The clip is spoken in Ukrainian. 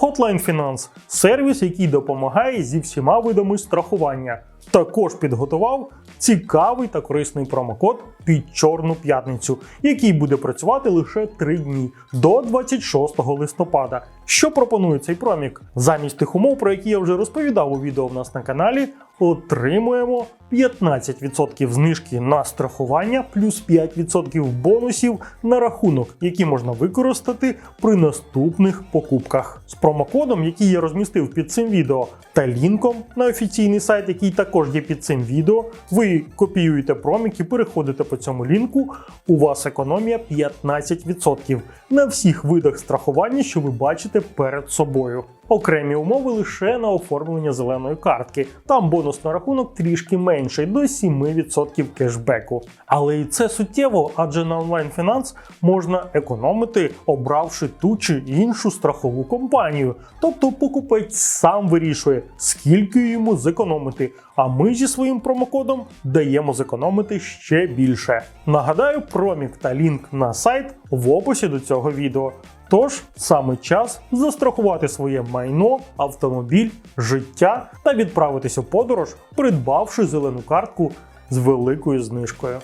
Hotline Finance – сервіс, який допомагає зі всіма видами страхування. Також підготував цікавий та корисний промокод під Чорну п'ятницю, який буде працювати лише 3 дні до 26 листопада. Що пропонує цей промік? Замість тих умов, про які я вже розповідав у відео в нас на каналі, отримуємо 15% знижки на страхування плюс 5% бонусів на рахунок, які можна використати при наступних покупках. З промокодом, який я розмістив під цим відео, та лінком на офіційний сайт, який також є під цим відео, ви копіюєте промік і переходите по цьому лінку. У вас економія 15% на всіх видах страхування, що ви бачите перед собою. Окремі умови лише на оформлення зеленої картки. Там бонус на рахунок трішки менший до 7% кешбеку. Але і це суттєво, адже на онлайн фінанс можна економити, обравши ту чи іншу страхову компанію. Тобто покупець сам вирішує, скільки йому зекономити. А ми зі своїм промокодом даємо зекономити ще більше. Нагадаю, промік та лінк на сайт в описі до цього відео. Тож саме час застрахувати своє майно, автомобіль, життя та відправитись у подорож, придбавши зелену картку з великою знижкою.